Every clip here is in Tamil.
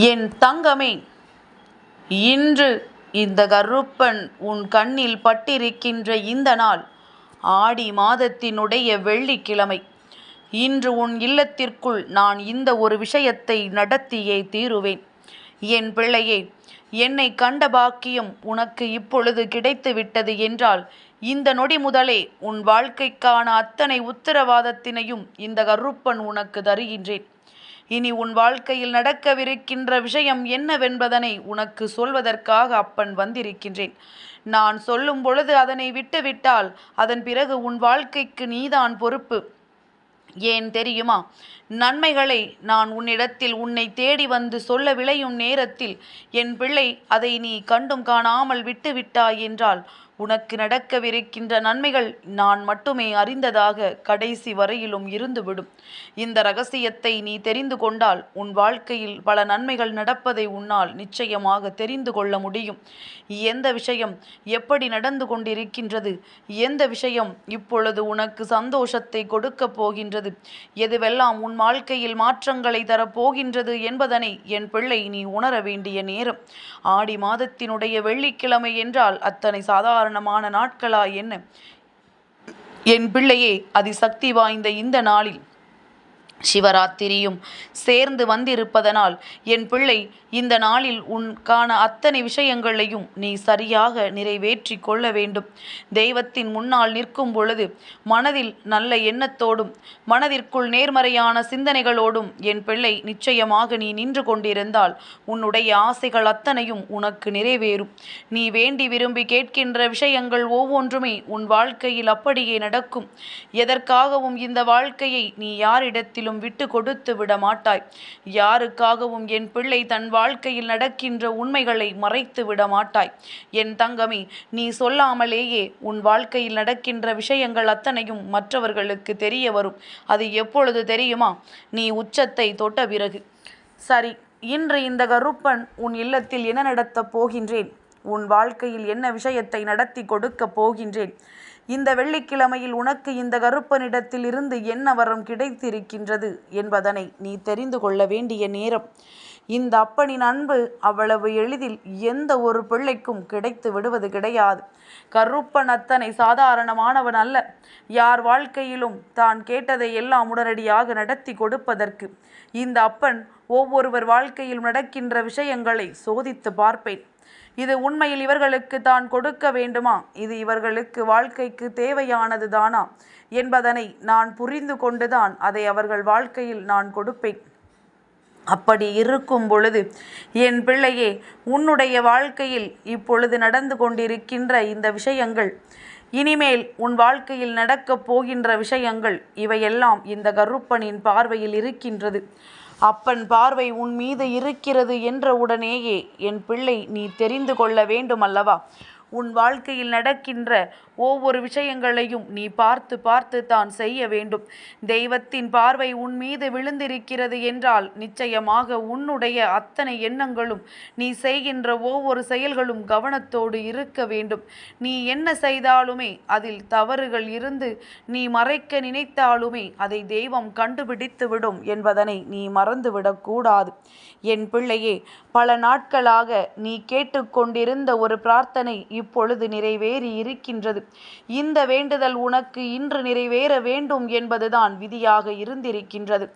என் தங்கமே இன்று இந்த கருப்பன் உன் கண்ணில் பட்டிருக்கின்ற இந்த நாள் ஆடி மாதத்தினுடைய வெள்ளிக்கிழமை. இன்று உன் இல்லத்திற்குள் நான் இந்த ஒரு விஷயத்தை நடத்தியே தீருவேன். என் பிள்ளையே என்னை கண்ட பாக்கியம் உனக்கு இப்பொழுது கிடைத்து விட்டது என்றால் இந்த நொடி முதலே உன் வாழ்க்கைக்கான அத்தனை உத்தரவாதத்தினையும் இந்த கருப்பன் உனக்கு தருகின்றேன். இனி உன் வாழ்க்கையில் நடக்கவிருக்கின்ற விஷயம் என்னவென்பதனை உனக்கு சொல்வதற்காக அப்பன் வந்திருக்கின்றேன். நான் சொல்லும் பொழுது அதனை விட்டுவிட்டால் அதன் பிறகு உன் வாழ்க்கைக்கு நீதான் பொறுப்பு. ஏன் தெரியுமா? நன்மைகளை நான் உன்னிடத்தில் உன்னை தேடி வந்து சொல்ல விளையும் நேரத்தில் என் பிள்ளை அதை நீ கண்டும் காணாமல் விட்டுவிட்டாய் என்றால் உனக்கு நடக்கவிருக்கின்ற நன்மைகள் நான் மட்டுமே அறிந்ததாக கடைசி வரையிலும் இருந்துவிடும். இந்த ரகசியத்தை நீ தெரிந்து கொண்டால் உன் வாழ்க்கையில் பல நன்மைகள் நடப்பதை உன்னால் நிச்சயமாக தெரிந்து கொள்ள முடியும். எந்த விஷயம் எப்படி நடந்து கொண்டிருக்கின்றது? எந்த விஷயம் இப்பொழுது உனக்கு சந்தோஷத்தை கொடுக்கப் போகின்றது? எதுவெல்லாம் உன் வாழ்க்கையில் மாற்றங்களை தரப்போகின்றது என்பதனை என் பிள்ளை நீ உணர வேண்டிய நேரம். ஆடி மாதத்தினுடைய வெள்ளிக்கிழமை என்றால் அத்தனை சாதாரண சாதாரணமான நாட்களா என்ன? என் பிள்ளையே அதிசக்தி வாய்ந்த இந்த நாளில் சிவராத்திரியும் சேர்ந்து வந்திருப்பதனால் என் பிள்ளை இந்த நாளில் உன்கான அத்தனை விஷயங்களையும் நீ சரியாக நிறைவேற்றி கொள்ள வேண்டும். தெய்வத்தின் முன்னால் நிற்கும் பொழுது மனதில் நல்ல எண்ணத்தோடும் மனதிற்குள் நேர்மறையான சிந்தனைகளோடும் என் பிள்ளை நிச்சயமாக நீ நின்று கொண்டிருந்தால் உன்னுடைய ஆசைகள் அத்தனையும் உனக்கு நிறைவேறும். நீ வேண்டி விரும்பி கேட்கின்ற விஷயங்கள் ஒவ்வொன்றுமே உன் வாழ்க்கையில் அப்படியே நடக்கும். எதற்காகவும் இந்த வாழ்க்கையை நீ யாரிடத்திலும் விட்டு கொடுத்து விட மாட்டாய். யாருக்காகவும் என் பிள்ளை தன் வாழ்க்கையில் நடக்கின்ற உண்மைகளை மறைத்து விட மாட்டாய். என் தங்கமே நீ சொல்லாமலேயே உன் வாழ்க்கையில் நடக்கின்ற விஷயங்கள் அத்தனையும் மற்றவர்களுக்கு தெரிய வரும். அது எப்பொழுது தெரியுமா? நீ உச்சத்தை தொட்ட பிறகு. சரி இன்று இந்த கருப்பன் உன் இல்லத்தில் என்ன நடத்தப் போகின்றேன்? உன் வாழ்க்கையில் என்ன விஷயத்தை நடத்தி கொடுக்கப் போகின்றேன்? இந்த வெள்ளிக்கிழமையில் உனக்கு இந்த கருப்பனிடத்தில் இருந்து என்ன வரம் கிடைத்திருக்கின்றது என்பதனை நீ தெரிந்து கொள்ள வேண்டிய நேரம். இந்த அப்பனின் அன்பு அவ்வளவு எளிதில் எந்த ஒரு பிள்ளைக்கும் கிடைத்து விடுவது கிடையாது. கருப்பன் அத்தனை சாதாரணமானவன் அல்ல. யார் வாழ்க்கையிலும் தான் கேட்டதை எல்லாம் உடனடியாக நடத்தி கொடுப்பதற்கு. இந்த அப்பன் ஒவ்வொருவர் வாழ்க்கையில் நடக்கின்ற விஷயங்களை சோதித்து பார்ப்பேன். இது உண்மையில் இவர்களுக்கு தான் கொடுக்க வேண்டுமா? இது இவர்களுக்கு வாழ்க்கைக்கு தேவையானது தானா? என்பதனை நான் புரிந்து கொண்டுதான் அதை அவர்கள் வாழ்க்கையில் நான் கொடுப்பேன். அப்படி இருக்கும் பொழுது என் பிள்ளையே உன்னுடைய வாழ்க்கையில் இப்பொழுது நடந்து கொண்டிருக்கின்ற இந்த விஷயங்கள் இனிமேல் உன் வாழ்க்கையில் நடக்கப் போகின்ற விஷயங்கள் இவையெல்லாம் இந்த கருப்பனின் பார்வையில் இருக்கின்றது. அப்பன் பார்வை உன் மீது இருக்கிறது என்ற உடனேயே என் பிள்ளை நீ தெரிந்து கொள்ள வேண்டும் அல்லவா உன் வாழ்க்கையில் நடக்கின்ற ஒவ்வொரு விஷயங்களையும் நீ பார்த்து பார்த்து தான் செய்ய வேண்டும். தெய்வத்தின் பார்வை உன் மீது விழுந்திருக்கிறது என்றால் நிச்சயமாக உன்னுடைய அத்தனை எண்ணங்களும் நீ செய்கின்ற ஒவ்வொரு செயல்களும் கவனத்தோடு இருக்க வேண்டும். நீ என்ன செய்தாலுமே அதில் தவறுகள் இருந்து நீ மறைக்க நினைத்தாலுமே அதை தெய்வம் கண்டுபிடித்து விடும் என்பதனை நீ மறந்துவிடக்கூடாது. என் பிள்ளையே பல நாட்களாக நீ கேட்டுக்கொண்டிருந்த ஒரு பிரார்த்தனை இப்பொழுது நிறைவேறி இருக்கின்றது இந்த வேண்டுதல் உனக்கு இன்று நிறைவேற வேண்டும் என்பதுதான் விதியாக இருந்திருக்கின்றது.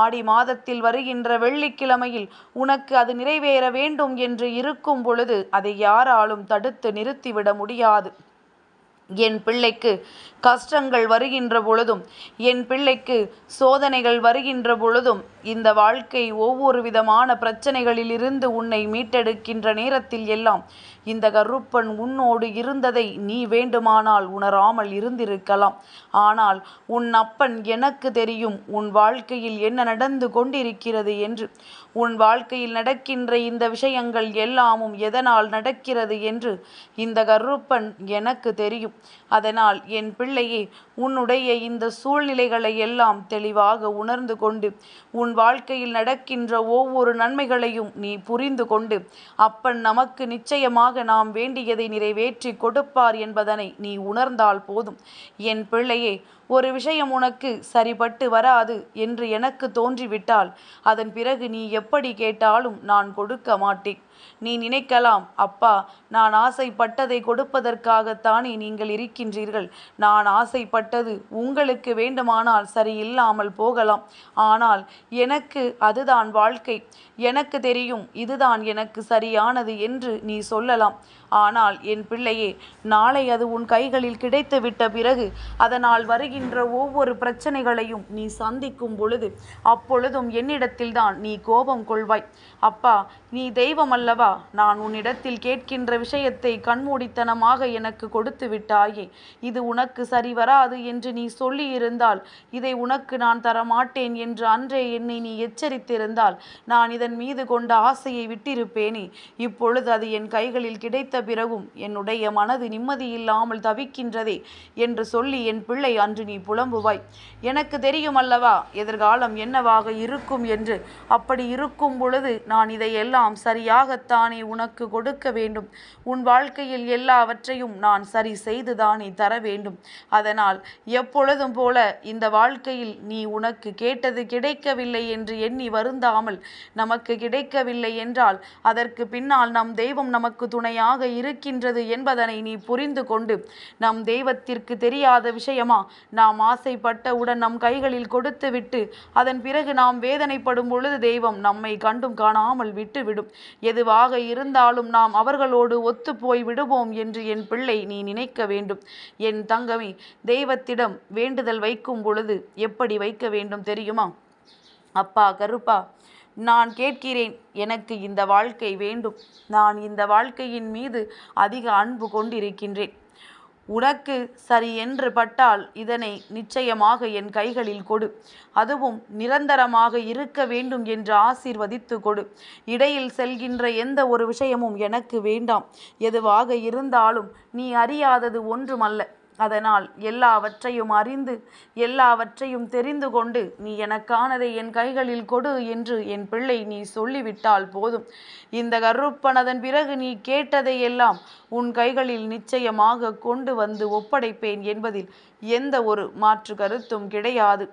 ஆடி மாதத்தில் வருகின்ற வெள்ளிக்கிழமையில் உனக்கு அது நிறைவேற வேண்டும் என்று இருக்கும் பொழுது அதை யாராலும் தடுத்து நிறுத்திவிட முடியாது. என் பிள்ளைக்கு கஷ்டங்கள் வருகின்ற பொழுதும் என் பிள்ளைக்கு சோதனைகள் வருகின்ற பொழுதும் இந்த வாழ்க்கை ஒவ்வொரு விதமான பிரச்சனைகளிலிருந்து உன்னை மீட்டெடுக்கின்ற நேரத்தில் எல்லாம் இந்த கருப்பன் உன்னோடு இருந்ததை நீ வேண்டுமானால் உணராமல் இருந்திருக்கலாம். ஆனால் உன் அப்பன் எனக்கு தெரியும் உன் வாழ்க்கையில் என்ன நடந்து கொண்டிருக்கிறது என்று. உன் வாழ்க்கையில் நடக்கின்ற இந்த விஷயங்கள் எல்லாமும் எதனால் நடக்கிறது என்று இந்த கருப்பன் எனக்கு தெரியும். அதனால் என் பிள்ளையே உன்னுடைய இந்த சூழ்நிலைகளை எல்லாம் தெளிவாக உணர்ந்து கொண்டு உன் வாழ்க்கையில் நடக்கின்ற ஒவ்வொரு நன்மைகளையும் நீ புரிந்து கொண்டு அப்பன் நமக்கு நிச்சயமாக நாம் வேண்டியதை நிறைவேற்றி கொடுப்பார் என்பதனை நீ உணர்ந்தால் போதும். என் பிள்ளையே ஒரு விஷயம் உனக்கு சரிபட்டு வராது என்று எனக்கு தோன்றிவிட்டால் அதன் பிறகு நீ எப்படி கேட்டாலும் நான் கொடுக்க மாட்டேன். நீ நினைக்கலாம். அப்பா நான் ஆசைப்பட்டதை கொடுப்பதற்காகத்தானே நீங்கள் இருக்கின்றீர்கள். நான் ஆசைப்பட்டது உங்களுக்கு வேண்டுமானால் சரியில்லாமல் போகலாம். ஆனால் எனக்கு அதுதான் வாழ்க்கை. எனக்கு தெரியும் இதுதான் எனக்கு சரியானது என்று நீ சொல்லலாம். ஆனால் என் பிள்ளையே நாளை அது உன் கைகளில் கிடைத்துவிட்ட பிறகு அதனால் வருகின்ற ஒவ்வொரு பிரச்சனைகளையும் நீ சந்திக்கும் பொழுது அப்பொழுதும் என்னிடத்தில்தான் நீ கோபம் கொள்வாய். அப்பா நீ தெய்வம் அல்லவா நான் உன்னிடத்தில் கேட்கின்ற விஷயத்தை கண்மூடித்தனமாக எனக்கு கொடுத்து விட்டாயே இது உனக்கு சரி வராது என்று நீ சொல்லியிருந்தால் இதை உனக்கு நான் தரமாட்டேன் என்று அன்றே என்னை நீ எச்சரித்திருந்தால் நான் இதன் மீது கொண்ட ஆசையை விட்டிருப்பேனே. இப்பொழுது அது என் கைகளில் கிடைத்த பிறகும் என்னுடைய மனது நிம்மதியில்லாமல் தவிக்கின்றதே என்று சொல்லி என் பிள்ளை அன்று நீ புலம்புவாய். எனக்கு தெரியும் அல்லவா எதிர்காலம் என்னவாக இருக்கும் என்று. அப்படி இருக்கும் பொழுது நான் இதையெல்லாம் சரியாகத்தானே உனக்கு கொடுக்க வேண்டும். உன் வாழ்க்கையில் எல்லாவற்றையும் நான் சரி செய்துதானே தர வேண்டும். அதனால் எப்பொழுதும் போல இந்த வாழ்க்கையில் நீ உனக்கு கேட்டது கிடைக்கவில்லை என்று எண்ணி வருந்தாமல் நமக்கு கிடைக்கவில்லை என்றால் அதற்கு பின்னால் நம் தெய்வம் நமக்கு துணையாக இருக்கின்றது என்பதனை நீ புரிந்து கொண்டு நம் தெய்வத்திற்கு தெரியாத விஷயமா? நாம் ஆசைப்பட்டவுடன் நம் கைகளில் கொடுத்துவிட்டு அதன் பிறகு நாம் வேதனைப்படும் பொழுது தெய்வம் நம்மை கண்டும் காணாமல் விட்டுவிடும். எதுவாக இருந்தாலும் நாம் அவர்களோடு ஒத்து போய் விடுவோம் என்று என் பிள்ளை நீ நினைக்க வேண்டும். என் தங்கமே தெய்வத்திடம் வேண்டுதல் வைக்கும் பொழுது எப்படி வைக்க வேண்டும் தெரியுமா? அப்பா கருப்பா நான் கேட்கிறேன் எனக்கு இந்த வாழ்க்கை வேண்டும். நான் இந்த வாழ்க்கையின் மீது அதிக அன்பு கொண்டிருக்கின்றேன். உனக்கு சரி என்று பட்டால் இதனை நிச்சயமாக என் கைகளில் கொடு. அதுவும் நிரந்தரமாக இருக்க வேண்டும் என்று ஆசீர்வதித்து கொடு. இடையில் செல்கின்ற எந்த ஒரு விஷயமும் எனக்கு வேண்டாம். எதுவாக இருந்தாலும் நீ அறியாதது ஒன்றுமல்ல. அதனால் எல்லாவற்றையும் அறிந்து எல்லாவற்றையும் தெரிந்து கொண்டு நீ எனக்கானதை என் கைகளில் கொடு என்று என் பிள்ளை நீ சொல்லிவிட்டால் போதும். இந்த கருப்பனதன் பிறகு நீ கேட்டதை எல்லாம் உன் கைகளில் நிச்சயமாக கொண்டு வந்து ஒப்படைப்பேன் என்பதில் எந்த ஒரு மாற்று கருத்தும் கிடையாது.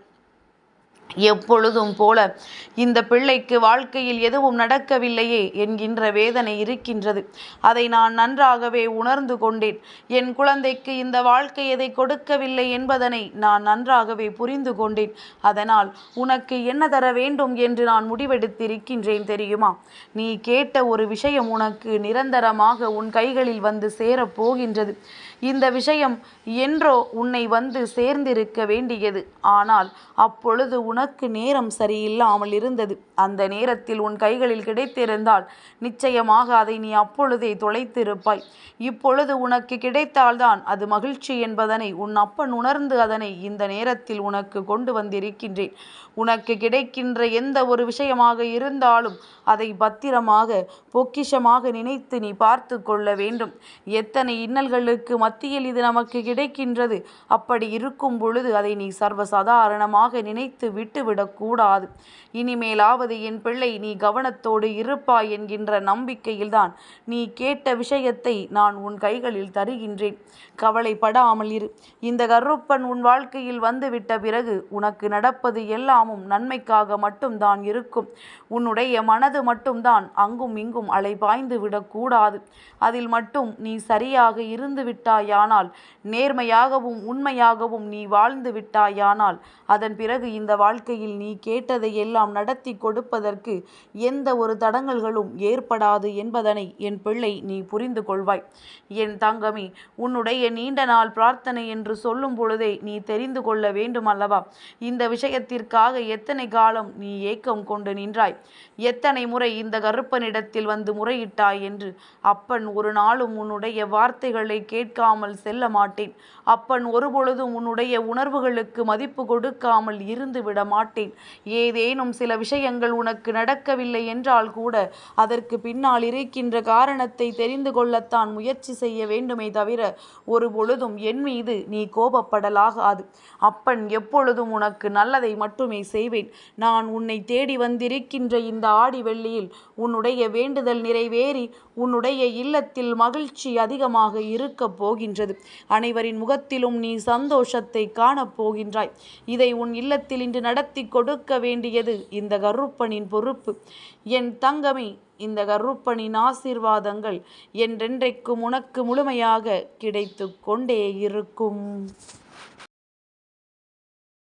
எப்பொழுதும் போல இந்த பிள்ளைக்கு வாழ்க்கையில் எதுவும் நடக்கவில்லையே என்கின்ற வேதனை இருக்கின்றது. அதை நான் நன்றாகவே உணர்ந்து கொண்டேன். என் குழந்தைக்கு இந்த வாழ்க்கை எதை கொடுக்கவில்லை என்பதனை நான் நன்றாகவே புரிந்து கொண்டேன். அதனால் உனக்கு என்ன தர வேண்டும் என்று நான் முடிவெடுத்திருக்கின்றேன் தெரியுமா? நீ கேட்ட ஒரு விஷயம் உனக்கு நிரந்தரமாக உன் கைகளில் வந்து சேரப் போகின்றது. இந்த விஷயம் என்றோ உன்னை வந்து சேர்ந்திருக்க வேண்டியது. ஆனால் அப்பொழுது உன் உனக்கு நேரம் சரியில்லாமல் இருந்தது. அந்த நேரத்தில் உன் கைகளில் கிடைத்திருந்தால் நிச்சயமாக அதை நீ அப்பொழுதே தொலைத்திருப்பாய். இப்பொழுது உனக்கு கிடைத்தால்தான் அது மகிழ்ச்சி என்பதனை உன் அப்பன் உணர்ந்து அதனை இந்த நேரத்தில் உனக்கு கொண்டு வந்திருக்கின்றேன். உனக்கு கிடைக்கின்ற எந்த ஒரு விஷயமாக இருந்தாலும் அதை பத்திரமாக பொக்கிஷமாக நினைத்து நீ பார்த்து கொள்ள வேண்டும். எத்தனை இன்னல்களுக்கு மத்தியில் இது நமக்கு கிடைக்கின்றது? அப்படி இருக்கும் பொழுது அதை நீ சர்வசாதாரணமாக நினைத்து விட்டு விட்டுவிடக்கூடாது. இனிமேலாவது என் பிள்ளை நீ கவனத்தோடு இருப்பாய் என்கின்ற நம்பிக்கையில்தான் நீ கேட்ட விஷயத்தை நான் உன் கைகளில் தருகின்றேன். கவலைப்படாமல் இரு. இந்த கருப்பன் உன் வாழ்க்கையில் வந்துவிட்ட பிறகு உனக்கு நடப்பது எல்லாமும் நன்மைக்காக மட்டும்தான் இருக்கும். உன்னுடைய மனது மட்டும்தான் அங்கும் இங்கும் அலைபாய்ந்து விடக்கூடாது. அதில் மட்டும் நீ சரியாக இருந்து விட்டாயானால் நேர்மையாகவும் உண்மையாகவும் நீ வாழ்ந்து விட்டாயானால் அதன் பிறகு இந்த வாழ்க்கையில் நீ கேட்டதை எல்லாம் நடத்தி கொடுப்பதற்கு எந்த ஒரு தடங்கல்களும் ஏற்படாது என்பதனை என் பிள்ளை நீ புரிந்து கொள்வாய். என் தங்கமி உன்னுடைய நீண்ட நாள் பிரார்த்தனை என்று சொல்லும் பொழுதே நீ தெரிந்து கொள்ள வேண்டும் அல்லவா இந்த விஷயத்திற்காக எத்தனை காலம் நீ ஏக்கம் கொண்டு நின்றாய்? எத்தனை முறை இந்த கருப்பனிடத்தில் வந்து முறையிட்டாய் என்று அப்பன் ஒரு நாளும் உன்னுடைய வார்த்தைகளை கேட்காமல் செல்ல மாட்டேன். அப்பன் ஒருபொழுதும் உன்னுடைய உணர்வுகளுக்கு மதிப்பு கொடுக்காமல் இருந்து விட மாட்டேன். ஏதேனும் சில விஷயங்கள் உனக்கு நடக்கவில்லை என்றால் கூட அதற்கு பின்னால் இருக்கின்ற காரணத்தை தெரிந்து கொள்ளத்தான் முயற்சி செய்ய வேண்டுமே தவிர ஒரு பொழுதும் என் மீது நீ கோபப்படலாகாது. அப்பன் எப்பொழுதும் உனக்கு நல்லதை மட்டுமே செய்வேன். நான் உன்னை தேடி வந்திருக்கின்ற இந்த ஆடி வெள்ளியில் உன்னுடைய வேண்டுதல் நிறைவேறி உன்னுடைய இல்லத்தில் மகிழ்ச்சி அதிகமாக இருக்கப் போகின்றது. அனைவரின் முகத்திலும் நீ சந்தோஷத்தை காணப் போகின்றாய். இதை உன் இல்லத்தில் இன்று நடத்தி கொடுக்க வேண்டியது இந்த கருப்பனின் பொறுப்பு. என் தங்கமே இந்த கருப்பனின் ஆசீர்வாதங்கள் என்றென்றைக்கும் உனக்கு முழுமையாக கிடைத்து கொண்டே இருக்கும்.